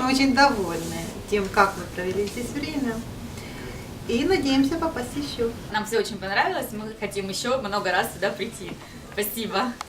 Мы очень довольны тем, как мы провели здесь время. И надеемся попасть еще. Нам все очень понравилось, мы хотим еще много раз сюда прийти. Спасибо.